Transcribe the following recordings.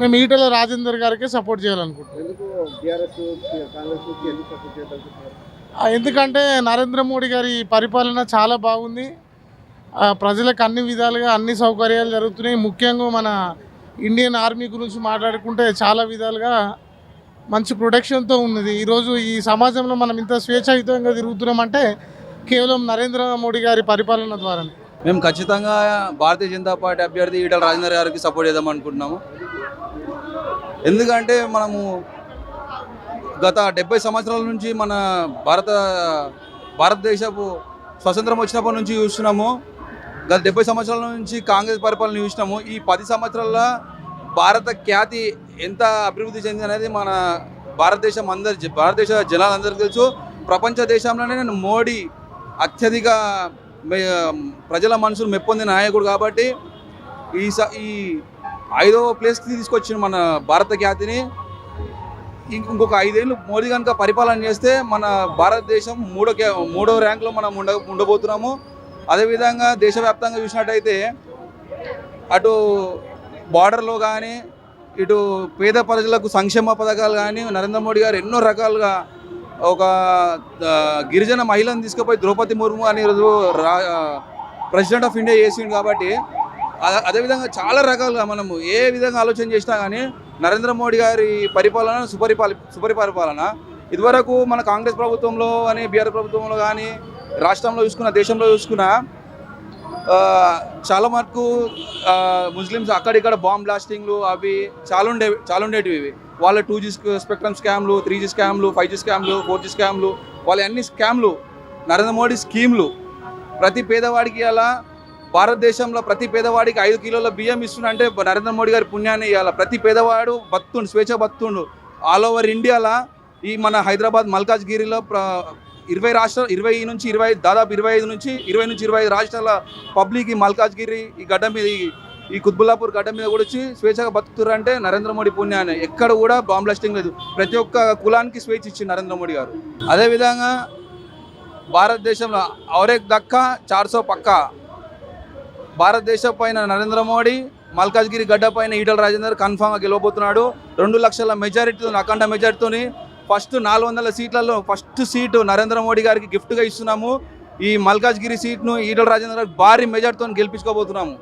మేము ఈటల రాజేందర్ గారికి సపోర్ట్ చేయాలనుకుంటున్నాం. ఎందుకు బీఆర్ఎస్ కాంగ్రెస్ ఎందుకు సపోర్ట్ చేయదలుచుకున్నారు ఆ, ఎందుకంటే నరేంద్ర మోడీ గారి పరిపాలన చాలా బాగుంది. ప్రజలకు అన్ని విధాలుగా అన్ని సౌకర్యాలు జరుగుతున్నాయి. ముఖ్యంగా మన ఇండియన్ ఆర్మీ గురించి మాట్లాడుకుంటే చాలా విధాలుగా మంచి ప్రొటెక్షన్తో ఉన్నది. ఈరోజు ఈ సమాజంలో మనం ఇంత స్వేచ్ఛాయుతంగా తిరుగుతున్నామంటే కేవలం నరేంద్ర మోడీ గారి పరిపాలన ద్వారానే. మేము ఖచ్చితంగా భారతీయ జనతా పార్టీ అభ్యర్థి ఈటల రాజేందర్ గారికి సపోర్ట్ చేద్దాం అనుకుంటున్నాము. ఎందుకంటే మనము గత డెబ్బై సంవత్సరాల నుంచి మన భారత భారతదేశపు స్వతంత్రం వచ్చినప్పటి నుంచి చూస్తున్నాము. గత డెబ్బై సంవత్సరాల నుంచి కాంగ్రెస్ పరిపాలన చూసినాము ఈ పది సంవత్సరాల భారత ఖ్యాతి ఎంత అభివృద్ధి చెందింది అనేది మన భారతదేశం అందరి భారతదేశ జనాలందరికీ తెలుసు. ప్రపంచ దేశంలోనే నేను మోడీ అత్యధిక ప్రజల మనసులు మెప్పొందిన నాయకుడు కాబట్టి ఈ స ఈ ఐదవ ప్లేస్కి తీసుకొచ్చిన మన భారత ఖ్యాతిని ఇంకొక ఐదేళ్ళు మోడీ కనుక పరిపాలన చేస్తే మన భారతదేశం మూడో మూడో ర్యాంక్లో మనం ఉండ ఉండబోతున్నాము. అదేవిధంగా దేశవ్యాప్తంగా చూసినట్టయితే అటు బార్డర్లో కానీ ఇటు పేద ప్రజలకు సంక్షేమ పథకాలు కానీ నరేంద్ర మోడీ గారు ఎన్నో రకాలుగా ఒక గిరిజన మహిళను తీసుకుపోయి ద్రౌపది ముర్ము అనే రోజు రా ప్రెసిడెంట్ ఆఫ్ ఇండియా చేసిండు కాబట్టి అదేవిధంగా చాలా రకాలుగా మనము ఏ విధంగా ఆలోచన చేసినా కానీ నరేంద్ర మోడీ గారి పరిపాలన సుపరిపాలి సుపరిపరిపాలన ఇదివరకు మన కాంగ్రెస్ ప్రభుత్వంలో కానీ బీఆర్ ప్రభుత్వంలో కానీ రాష్ట్రంలో చూసుకున్న దేశంలో చూసుకున్న చాలా మటుకు ముస్లిమ్స్ అక్కడిక్కడ బాంబ్ బ్లాస్టింగ్లు అవి చాలా ఉండే చాలా ఉండేటివి ఇవి. వాళ్ళ టూ జీ స్పెక్ట్రమ్ స్కామ్లు త్రీ జీ స్కామ్లు ఫైవ్ జీ స్కామ్లు ఫోర్ జీ స్కామ్లు వాళ్ళ అన్ని స్కామ్లు నరేంద్ర మోడీ స్కీమ్లు. ప్రతి పేదవాడికి అలా భారతదేశంలో ప్రతి పేదవాడికి ఐదు కిలోల బియ్యం ఇస్తుండే నరేంద్ర మోడీ గారి పుణ్యాన్ని ఇవ్వాలి ప్రతి పేదవాడు బతుండు స్వేచ్ఛ బతుండు ఆల్ ఓవర్ ఇండియాలో ఈ మన హైదరాబాద్ మల్కాజ్గిరిలో ప్ర ఇరవై రాష్ట్ర ఇరవై నుంచి ఇరవై దాదాపు ఇరవై ఐదు నుంచి ఇరవై నుంచి ఇరవై ఐదు రాష్ట్రాల పబ్లిక్ ఈ మల్కాజ్గిరి ఈ గడ్డ మీద ఈ- ఈ కుత్బుల్లాపూర్ గడ్డ మీద కూడా వచ్చి స్వేచ్ఛగా బతుకుతారంటే నరేంద్ర మోడీ పుణ్యాన్ని. ఎక్కడ కూడా బాంబ్ బ్లాస్టింగ్ లేదు. ప్రతి ఒక్క కులానికి స్వేచ్ఛ ఇచ్చింది నరేంద్ర మోడీ గారు. అదేవిధంగా భారతదేశంలో అవరేక్ దక్క చార్సో పక్కా. భారతదేశం పైన నరేంద్ర మోడీ మల్కాజ్గిరి గడ్డ పైన ఈటల రాజేందర్ కన్ఫామ్గా గెలవబోతున్నాడు. రెండు లక్షల మెజారిటీతో అఖండ మెజారిటీతోని ఫస్ట్ నాలుగు వందల సీట్లలో ఫస్ట్ సీటు నరేంద్ర మోడీ గారికి గిఫ్ట్గా ఇస్తున్నాము. ఈ మల్కాజ్గిరి సీట్ను ఈటల రాజేందర్ గారికి భారీ మెజార్టీతో గెలిపించుకోబోతున్నాము.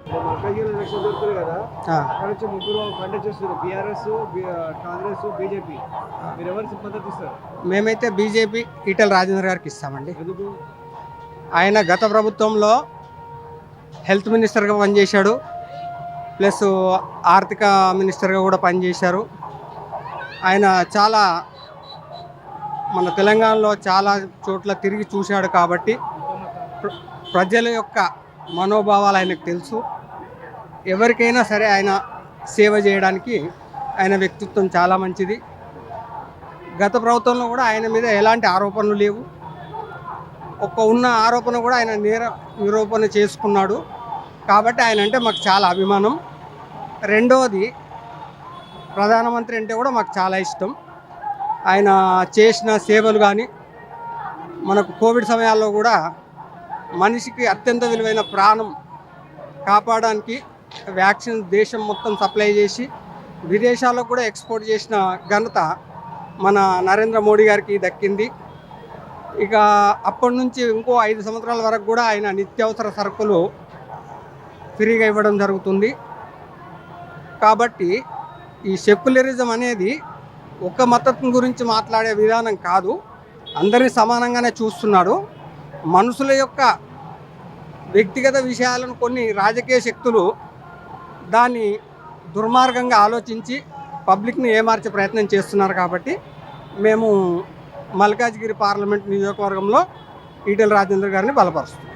మేమైతే బీజేపీ ఈటల రాజేంద్ర గారికి ఇస్తామండి. ఆయన గత ప్రభుత్వంలో హెల్త్ మినిస్టర్గా పనిచేశాడు. ప్లస్ ఆర్థిక మినిస్టర్గా కూడా పనిచేశారు. ఆయన చాలా మన తెలంగాణలో చాలా చోట్ల తిరిగి చూశాడు కాబట్టి ప్రజల యొక్క మనోభావాలు ఆయనకు తెలుసు. ఎవరికైనా సరే ఆయన సేవ చేయడానికి ఆయన వ్యక్తిత్వం చాలా మంచిది. గత ప్రభుత్వంలో కూడా ఆయన మీద ఎలాంటి ఆరోపణలు లేవు. ఒక్క ఉన్న ఆరోపణ కూడా ఆయన నేర నిరూపణ చేసుకున్నాడు. కాబట్టి ఆయన అంటే మాకు చాలా అభిమానం. రెండవది ప్రధానమంత్రి అంటే కూడా మాకు చాలా ఇష్టం. ఆయన చేసిన సేవలు కానీ మనకు కోవిడ్ సమయాల్లో కూడా మనిషికి అత్యంత విలువైన ప్రాణం కాపాడడానికి వ్యాక్సిన్ దేశం మొత్తం సప్లై చేసి విదేశాల్లో కూడా ఎక్స్పోర్ట్ చేసిన ఘనత మన నరేంద్ర మోడీ గారికి దక్కింది. ఇక అప్పటి నుంచి ఇంకో ఐదు సంవత్సరాల వరకు కూడా ఆయన నిత్యావసర సరుకులు ఫ్రీగా ఇవ్వడం జరుగుతుంది. కాబట్టి ఈ సెక్యులరిజం అనేది ఒక మతత్వం గురించి మాట్లాడే విధానం కాదు. అందరినీ సమానంగానే చూస్తున్నాడు. మనుషుల యొక్క వ్యక్తిగత విషయాలను కొన్ని రాజకీయ శక్తులు దాన్ని దుర్మార్గంగా ఆలోచించి పబ్లిక్ని ఏమార్చే ప్రయత్నం చేస్తున్నారు కాబట్టి మేము మల్కాజ్గిరి పార్లమెంట్ నియోజకవర్గంలో ఈటెల రాజేంద్ర గారిని బలపరుస్తుంది.